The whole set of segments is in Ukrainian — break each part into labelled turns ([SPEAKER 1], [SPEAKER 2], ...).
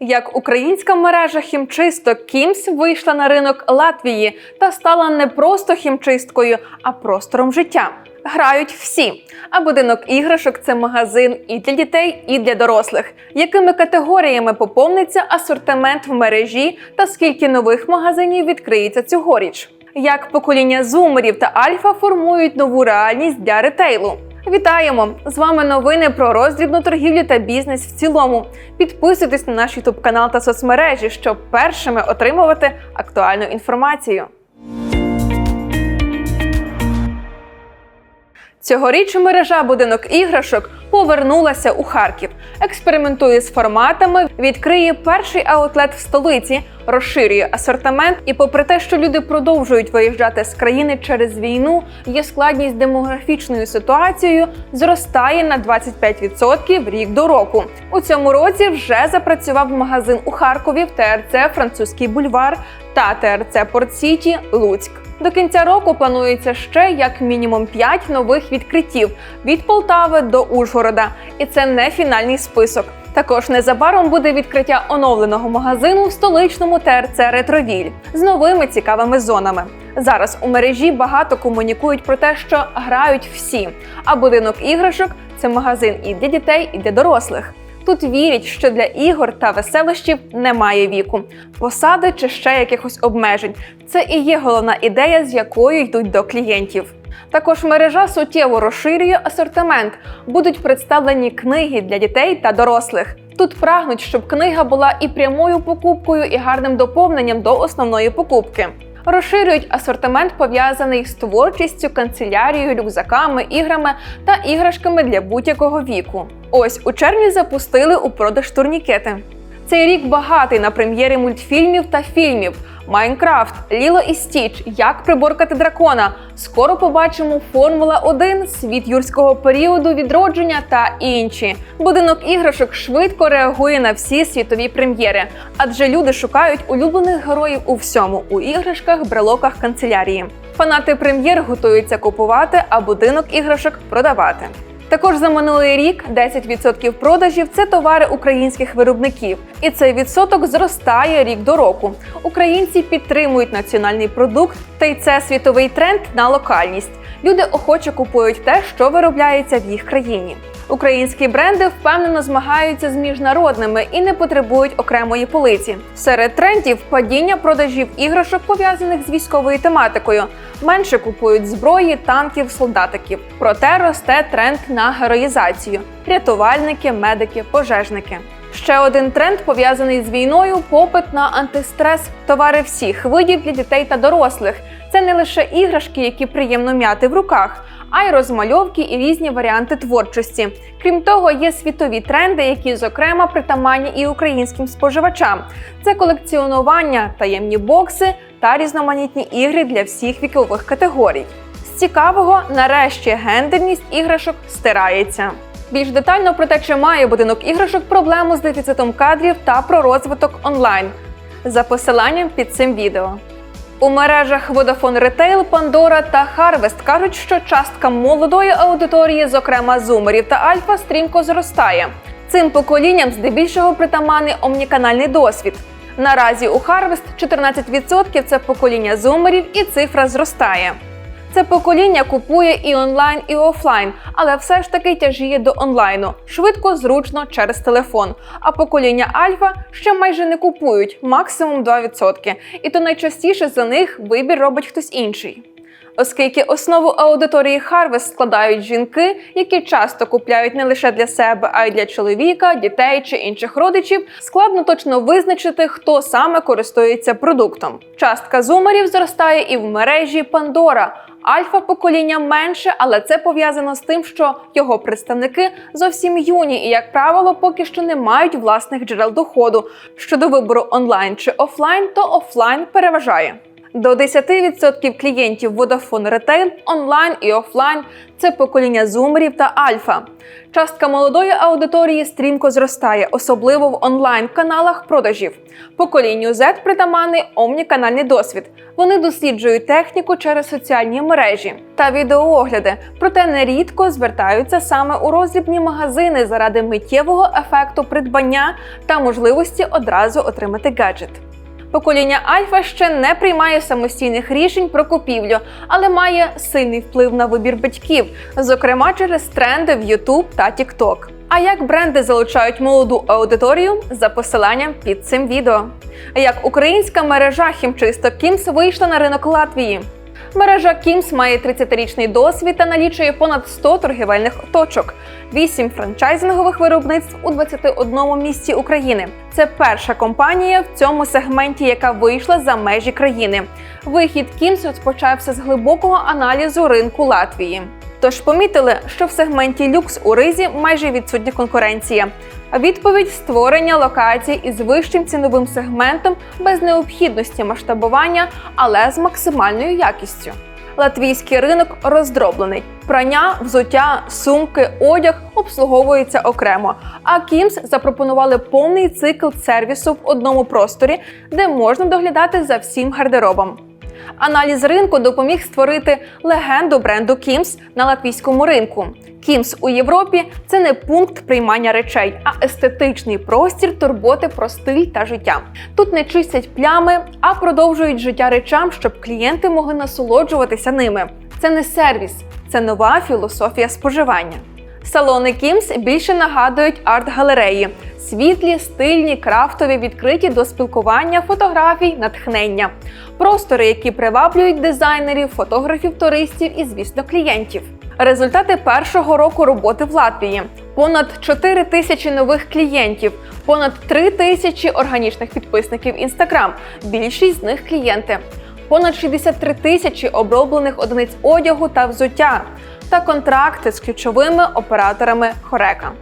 [SPEAKER 1] Як українська мережа хімчисток Кімс вийшла на ринок Латвії та стала не просто хімчисткою, а простором життя. Грають всі. А будинок іграшок це магазин і для дітей, і для дорослих. Якими категоріями поповниться асортимент в мережі та скільки нових магазинів відкриється цьогоріч? Як покоління зумерів та альфа формують нову реальність для ретейлу? Вітаємо! З вами новини про роздрібну торгівлю та бізнес в цілому. Підписуйтесь на наш ютуб канал та соцмережі, щоб першими отримувати актуальну інформацію. Цьогоріч мережа будинок іграшок повернулася у Харків, експериментує з форматами, відкриє перший аутлет в столиці, розширює асортимент. І, попри те, що люди продовжують виїжджати з країни через війну, є складність з демографічною ситуацією, зростає на 25% рік до року. У цьому році вже запрацював магазин у Харкові в ТРЦ Французький бульвар та ТРЦ Порт Сіті Луцьк. До кінця року планується ще як мінімум 5 нових відкриттів від Полтави до Ужгорода, і це не фінальний список. Також незабаром буде відкриття оновленого магазину в столичному ТРЦ Ретровіль з новими цікавими зонами. Зараз у мережі багато комунікують про те, що грають всі. А будинок іграшок це магазин і для дітей, і для дорослих. Тут вірять, що для ігор та веселощів немає віку, посади чи ще якихось обмежень. Це і є головна ідея, з якою йдуть до клієнтів. Також мережа суттєво розширює асортимент. Будуть представлені книги для дітей та дорослих. Тут прагнуть, щоб книга була і прямою покупкою, і гарним доповненням до основної покупки. Розширюють асортимент, пов'язаний з творчістю, канцелярією, рюкзаками, іграми та іграшками для будь-якого віку. Ось у червні запустили у продаж турнікети. Цей рік багатий на прем'єри мультфільмів та фільмів: Майнкрафт, Ліло і Стіч, Як приборкати дракона. Скоро побачимо Формула 1, світ юрського періоду, відродження та інші. Будинок іграшок швидко реагує на всі світові прем'єри, адже люди шукають улюблених героїв у всьому у іграшках, брелоках, канцелярії. Фанати прем'єр готуються купувати, а будинок іграшок продавати. Також за минулий рік 10% продажів це товари українських виробників, і цей відсоток зростає рік до року. Українці підтримують національний продукт, та й це світовий тренд на локальність. Люди охоче купують те, що виробляється в їх країні. Українські бренди впевнено змагаються з міжнародними і не потребують окремої полиці. Серед трендів падіння продажів іграшок пов'язаних з військовою тематикою. Менше купують зброї, танків, солдатиків. Проте росте тренд на героїзацію: рятувальники, медики, пожежники. Ще один тренд пов'язаний з війною попит на антистрес, товари всіх видів для дітей та дорослих. Це не лише іграшки, які приємно м'яти в руках, а й розмальовки і різні варіанти творчості. Крім того, є світові тренди, які, зокрема, притаманні і українським споживачам. Це колекціонування, таємні бокси та різноманітні ігри для всіх вікових категорій. З цікавого, нарешті, гендерність іграшок стирається. Більш детально про те, чи має будинок іграшок проблему з дефіцитом кадрів та про розвиток онлайн. За посиланням під цим відео. У мережах Vodafone Retail, Pandora та Harvest кажуть, що частка молодої аудиторії, зокрема зумерів та альфа, стрімко зростає. Цим поколінням здебільшого притаманний омніканальний досвід. Наразі у Harvest 14% це покоління зумерів, і цифра зростає. Це покоління купує і онлайн, і офлайн, але все ж таки тяжіє до онлайну швидко, зручно через телефон. А покоління Альфа ще майже не купують, максимум 2%. І то найчастіше за них вибір робить хтось інший. Оскільки основу аудиторії Harvest складають жінки, які часто купляють не лише для себе, а й для чоловіка, дітей чи інших родичів, складно точно визначити, хто саме користується продуктом. Частка зумерів зростає і в мережі Pandora. Альфа покоління менше, але це пов'язано з тим, що його представники зовсім юні і, як правило, поки що не мають власних джерел доходу. Щодо вибору онлайн чи офлайн, то офлайн переважає. До 10% клієнтів Vodafone Retail онлайн і офлайн це покоління зумерів та альфа. Частка молодої аудиторії стрімко зростає, особливо в онлайн-каналах продажів. Поколінню Z притаманний омніканальний досвід. Вони досліджують техніку через соціальні мережі та відеоогляди, проте нерідко звертаються саме у роздрібні магазини заради миттєвого ефекту придбання та можливості одразу отримати гаджет. Покоління Альфа ще не приймає самостійних рішень про купівлю, але має сильний вплив на вибір батьків, зокрема через тренди в YouTube та TikTok. А як бренди залучають молоду аудиторію за посиланням під цим відео? Як українська мережа хімчисток Кімс вийшла на ринок Латвії? Мережа Кімс має 30-річний досвід та налічує понад 100 торгівельних точок, 8 франчайзингових виробництв у 21 місті України. Це перша компанія в цьому сегменті, яка вийшла за межі країни. Вихід Кімс розпочався з глибокого аналізу ринку Латвії. Тож помітили, що в сегменті люкс у ризі майже відсутня конкуренція. А відповідь створення локацій із вищим ціновим сегментом без необхідності масштабування, але з максимальною якістю. Латвійський ринок роздроблений. Прання, взуття, сумки, одяг обслуговуються окремо. А Кімс запропонували повний цикл сервісу в одному просторі, де можна доглядати за всім гардеробом. Аналіз ринку допоміг створити легенду бренду Кімс на латвійському ринку. Кімс у Європі це не пункт приймання речей, а естетичний простір турботи про стиль та життя. Тут не чистять плями, а продовжують життя речам, щоб клієнти могли насолоджуватися ними. Це не сервіс, це нова філософія споживання. Салони Кімс більше нагадують арт-галереї: світлі, стильні, крафтові, відкриті до спілкування, фотографій, натхнення, простори, які приваблюють дизайнерів, фотографів, туристів і, звісно, клієнтів. Результати першого року роботи в Латвії: понад 4 тисячі нових клієнтів, понад 3 тисячі органічних підписників Instagram, більшість з них клієнти, понад 63 тисячі оброблених одиниць одягу та взуття та контракти з ключовими операторами Хорека.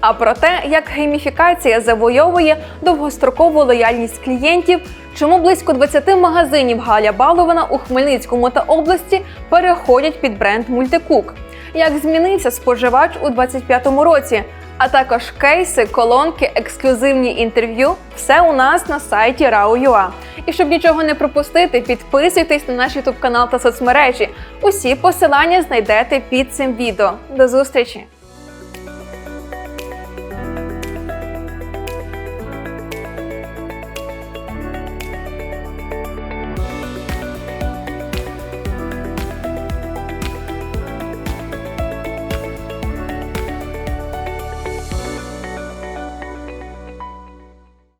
[SPEAKER 1] А про те, як гейміфікація завойовує довгострокову лояльність клієнтів, чому близько 20 магазинів Галя Балована у Хмельницькому та області переходять під бренд Мультикук, як змінився споживач у 2025 році, а також кейси, колонки, ексклюзивні інтерв'ю все у нас на сайті RAU.UA. І щоб нічого не пропустити, підписуйтесь на наш YouTube канал та соцмережі. Усі посилання знайдете під цим відео. До зустрічі!